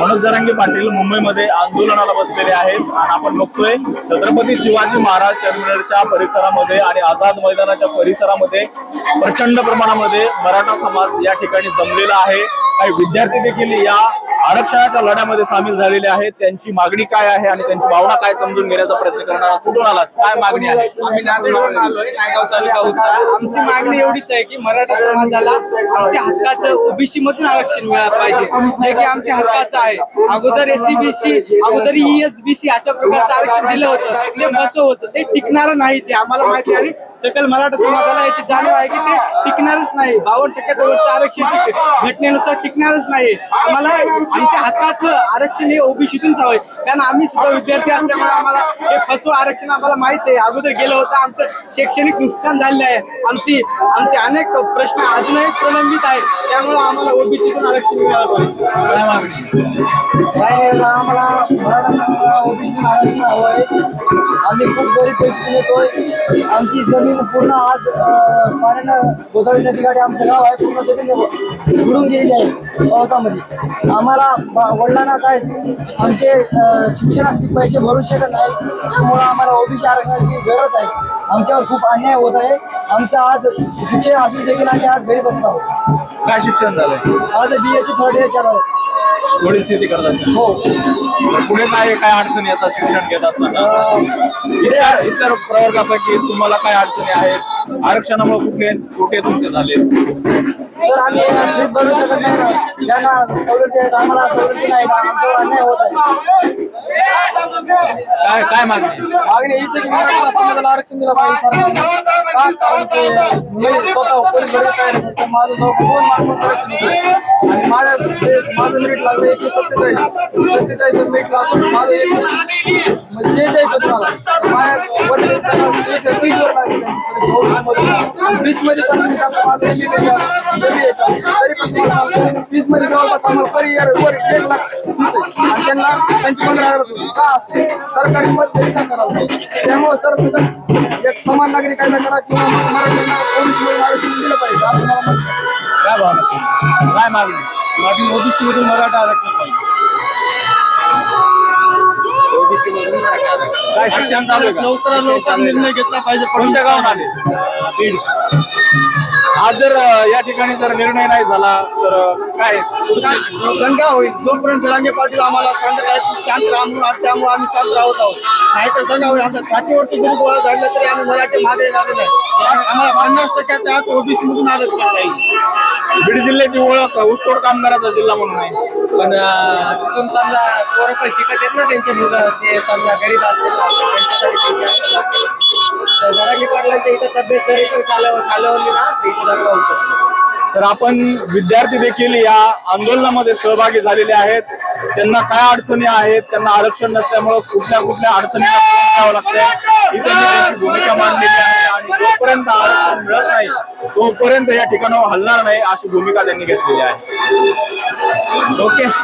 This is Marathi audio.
मनोज जरांगे पाटील मुंबईमध्ये आंदोलनाला बसलेले आहेत आणि आपण बघतोय छत्रपती शिवाजी महाराज टर्मिनलच्या परिसरामध्ये आणि आझाद मैदानाच्या परिसरामध्ये प्रचंड प्रमाणामध्ये मराठा समाज या ठिकाणी जमलेला आहे. काही विद्यार्थी देखील या आरक्षणाच्या लढ्यामध्ये सामील झालेले आहेत. त्यांची मागणी काय आहे आणि त्यांची भावना काय समजून घेण्याचा प्रयत्न करणार कुठून आलात? काय मागणी आहे? आम्ही नांदेडवरून आलोय नायगाव तालुका आमची मागणी एवढीच आहे की मराठा समाजाला आमच्या हक्काचं ओबीसी मधून आरक्षण मिळालं पाहिजे. जे की आमच्या हक्काचं आहे. अगोदर एससीबीसी अगोदर ईएसबीसी अशा प्रकारचं आरक्षण दिलं होतं. ते बसव होतं. ते टिकणारं नाही जे आम्हाला माहिती आहे. आणि सकल मराठा समाजाला याची जाणीव आहे की ते टिकणारच नाही. बावन्न टक्क्याचं आरक्षण घटनेनुसार टिकणारच नाही. आम्हाला आमच्या हातात आरक्षण हे ओबीसीतूनच आहे कारण आम्ही सुद्धा विद्यार्थी असल्यामुळे आम्हाला हे फसवं आरक्षण आम्हाला माहीत आहे. अगोदर गेलं होतं आमचं शैक्षणिक नुकसान झालेलं आहे. आमची आमचे अनेक प्रश्न अजूनही प्रलंबित आहे त्यामुळे आम्हाला ओबीसीतून आरक्षण मिळालं पाहिजे. काय मागणी? आम्हाला मराठा समाजाला आरक्षण हवं आहे. आम्ही खूप गरीब परिस्थितीत येतोय आमची जमीन पूर्ण आज पाण्यानं गोदावरी नदीकाठी आमचं गाव आहे. पूर्ण जमीन बुडून गेलेली आहे पावसामध्ये. आम्हाला वडिलांना काय आमचे शिक्षणासाठी पैसे भरू शकत नाही. त्यामुळं आम्हाला ओबीसी आरक्षणाची गरज आहे. आमच्यावर खूप अन्याय होत आहे. आमचं आज शिक्षण असून देखील आम्ही आज घरी बसत आहोत. काय शिक्षण झालंय? आज B S C third year चालू आहे वडील शेती करतात का? हो. तर पुढे काय काय अडचणी येतात शिक्षण घेत असताना? अं, इतर इतर प्रवर्गापैकी तुम्हाला काय अडचणी आहेत? आरक्षणामुळे कुठले तोटे तुमचे झाले तर आम्ही फीस भरू शकत नाही ना. ज्यांना सवलती आहेत आम्हाला सवलती नाही आमच्यावर अन्याय होत आहे. काय काय मागणी मागणी हीच आहे की मराठा समाजाला आरक्षण दिलं पाहिजे सरकारने. का? कारण की मी स्वतः पोलीस भरत आहे माझं जवळ दोन मार्क आरक्षण होतं आणि माझ्या माझं मेरिट लागलं एकशे सत्तेचाळीस. सत्तेचाळीस मेरिट लागलं माझं एकशे शेहेचाळीस होतं मला वीसमध्ये पण तरी वीसमध्ये जवळपास आम्हाला पर इयर वर एक लाख फीस आहे. आणि त्यांना त्यांची पंधरा हजार होती का असे? सरकारी करावं. त्यामुळे सरसकट एक समान नागरिक कायदा करा किंवा मराठ्यांना आरक्षण दिलं पाहिजे. असं मला म्हणतं काय भावना काय मागणी? मागणी ओबीसी मधून मराठा आरक्षण पाहिजे. ओबीसी मधून मराठा आरक्षण काय शिक्षण चालू आहे का? लवकरात लवकर निर्णय घेतला पाहिजे कोणत्या आले? बीड. आज जर अ, या ठिकाणी जर निर्णय नाही झाला तर अ, काय? दंगा होईल. जोपर्यंत जरांगे पाटील आम्हाला सांगत आहेत शांत राहा म्हणून त्यामुळे आम्ही शांत राहत आहोत. नाहीतर दंगा होईल. आमच्या छातीवरती जरी गोळा झाडला तरी आम्ही मराठी मागे येणार नाही. आम्हाला पन्नास टक्क्याच्या आत ओबीसी मधून आरक्षण पाहिजे बीड जिल्ह्याची ओळख ऊसतोड कामगाराचा जिल्हा म्हणून आहे. पण तिथून समजा पोरं पण शिकत येत ना त्यांचे मुलं ते समजा गरीब असतील ना, त्यांच्यासाठी जरांगे पाटलांच्या इथं तब्येत जरी पण खालावर खालावली ना तर इथं होऊ शकतो. तर आपण विद्यार्थी देखील या आंदोलनामध्ये सहभागी झालेले आहेत. त्यांना काय अडचणी आहेत? त्यांना आरक्षण नसल्यामुळे कुठल्या कुठल्या अडचणी लागतंय. ही त्यांनी भूमिका मांडलेली आहे. जोपर्यंत आरक्षण मिळत नाही तोपर्यंत या ठिकाणावर हलणार नाही अशी भूमिका त्यांनी घेतलेली आहे. ओके.